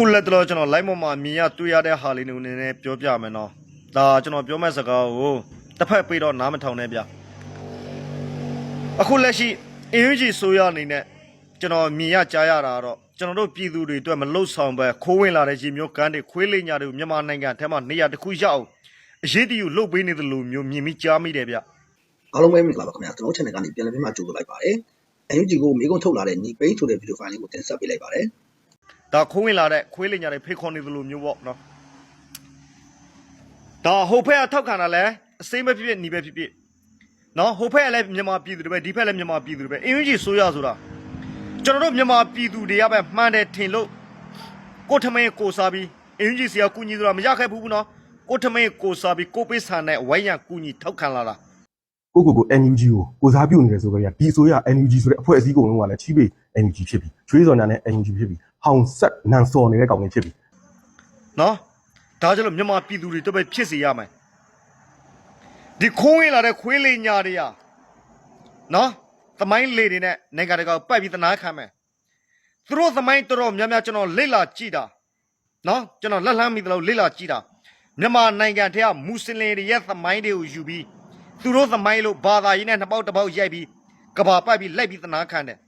အခုလက်တော့ကျွန်တော် live ပေါ်မှာမြင်ရတွေ့ရတဲ့ဟာလေးတွေနည်းနည်းပြောပြမယ်နော်ဒါကျွန်တော်ပြောမဲ့စကားကိုတစ်ဖက်ပြီးတော့နားမထောင်နဲ့ဗျအခုလက်ရှိအင်ဂျီဆိုရအနေနဲ့ကျွန်တော်မြင်ရကြားရတာကတော့ကျွန်တော်တို့ပြည်သူတွေအတွက်မလုဆောင်ပဲခိုးဝင်လာတဲ့ရေမျိုးကန်းတွေခွေးလိညာတွေကိုမြန်မာနိုင်ငံထဲမှာနေရာတစ်ခုရအောင်အရေးတယူလှုပ်ပေးနေတယ်လို့မျိုးမြင်မိကြားမိတယ်ဗျအားလုံးပဲမင်္ဂလာပါခင်ဗျာကျွန်တော် channel ကနေပြန်လည်ပြီးမှကြိုဆိုလိုက်ပါတယ်။ NUG ကိုမိကုန်းထုတ်လာတဲ့ညီပိန်းဆိုတဲ့ video file လေးကိုတင်ဆက်ပေးလိုက်ပါတယ် ဒါခိုးဝင်လာတဲ့ခွေးလိညာတွေဖိတ်ခေါ်နေတယ်လို့မျိုးပေါ့နော်ဒါဟိုဖက်ကထောက်ခံတာလဲအစိမ့်ပဲဖြစ်ဖြစ်หนีပဲဖြစ်ဖြစ်နော်ဟိုဖက်ကလည်းမြန်မာပြည်သူတွေပဲဒီဖက်လည်းမြန်မာပြည်သူတွေပဲအင်ဂျီဆိုရဆိုတာကျွန်တော်တို့မြန်မာပြည်သူတွေကပဲမှန်တယ်ထင်လို့ကိုထမင်းကိုစားပြီးအင်ဂျီစီကကူညီဆိုတာမရခဲ့ဘူးနော်ကိုထမင်းကိုစားပြီးကိုပေးဆန်တဲ့ဝိုင်းရကူညီထောက်ခံလာတာကိုကိုကို NUG ကိုကိုစားပြုနေတယ်ဆိုကြရဒီဆိုရ NUG ဆိုတဲ့အဖွဲ့အစည်းကုန်လုံးကလည်းချီးပေ NUG ဖြစ်ပြီချွေးစော်ညာနဲ့ NUG ဖြစ်ပြီ ဟောင်ဆက်နန်စော်နေတဲ့ကောင်တွေဖြစ်ပြီနော်ဒါကြလို့မြန်မာပြည်သူတွေတော့ပဲဖြစ်စီရမယ်ဒီခိုးဝင်လာတဲ့ခွေးလေးညာတွေကနော်သမိုင်းလေတွေနဲ့နိုင်ငံတကာကိုပတ်ပြီးတနာခံမယ်သူတို့သမိုင်းတော်တော်များများကျွန်တော်လေ့လာကြည့်တာနော်ကျွန်တော်လက်လှမ်းမိသလိုလေ့လာကြည့်တာမြန်မာနိုင်ငံထဲကမွတ်စလင်တွေရဲ့သမိုင်းတွေကိုယူပြီးသူတို့သမိုင်းလို့ဘာသာရေးနဲ့နှစ်ပေါက်တစ်ပေါက်ရိုက်ပြီးကဘာပတ်ပြီးလိုက်ပြီးတနာခံတယ်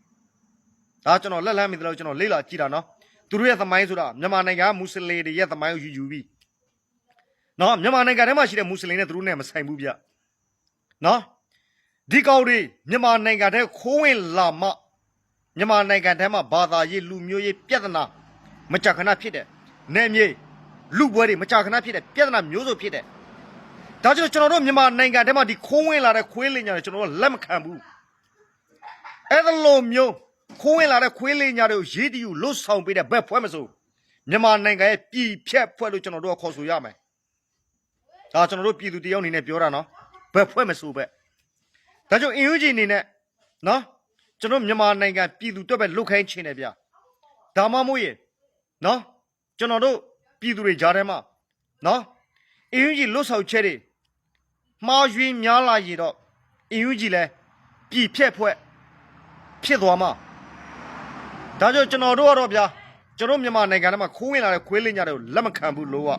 ဒါကျွန်တော်လက်လှမ်းမိသလိုကျွန်တော်လေ့လာကြည့်တာနော်သူတို့ရဲ့သမိုင်းဆိုတာမြန်မာနိုင်ငံကမွတ်စလင်တွေရဲ့သမိုင်းကိုယူယူပြီးနော်မြန်မာနိုင်ငံထဲမှာရှိတဲ့မွတ်စလင်တွေသူတို့နဲ့မဆိုင်ဘူးဗျနော်ဒီကောင်တွေမြန်မာနိုင်ငံထဲခိုးဝင်လာမှမြန်မာနိုင်ငံထဲမှာဘာသာရေးလူမျိုးရေးပြဿနာမကြခဏဖြစ်တယ်။နယ်မြေလူပွဲတွေမကြခဏဖြစ်တယ်ပြဿနာမျိုးစုံဖြစ်တယ်။ဒါကြောင့်ကျွန်တော်တို့မြန်မာနိုင်ငံထဲမှာဒီခိုးဝင်လာတဲ့ခွေးလင်ညာတွေကျွန်တော်တို့လက်မခံဘူး။အဲ့ဒါလိုမျိုး ခိုးဝင်လာတဲ့ခွေးလင်ညာတွေကိုရေးတယူလွတ်ဆောင်ပေးတဲ့ဘက်ဖွဲ့မစိုးမြန်မာနိုင်ငံရဲ့ပြည်ဖြတ်ဖွဲ့လို့ကျွန်တော်တို့ကခေါ်ဆိုရမယ်။ဒါကျွန်တော်တို့ပြည်သူတယောက်အနေနဲ့ပြောတာနော်။ဘက်ဖွဲ့မစိုးဘက်ဒါကြောင့်အင်ယူဂျီအနေနဲ့နော်ကျွန်တော်မြန်မာနိုင်ငံပြည်သူတွက်ပဲလုတ်ခိုင်းခြင်းတယ်ဗျဒါမှမဟုတ်ရေနော်ကျွန်တော်တို့ပြည်သူတွေကြားထဲမှာနော်အင်ယူဂျီလွတ်ဆောက်ချက်တွေမှားယွင်းများလာရတော့အင်ယူဂျီလဲပြည်ဖြက်ဖွဲ့ဖြစ်သွားမှာ ဒါကြောင့်ကျွန်တော်တို့ကတော့ဗျာကျွန်တော်မြန်မာနိုင်ငံထဲမှာခိုးဝင်လာတဲ့ခွေးလင်းကြတွေကိုလက်မခံဘူးလို့က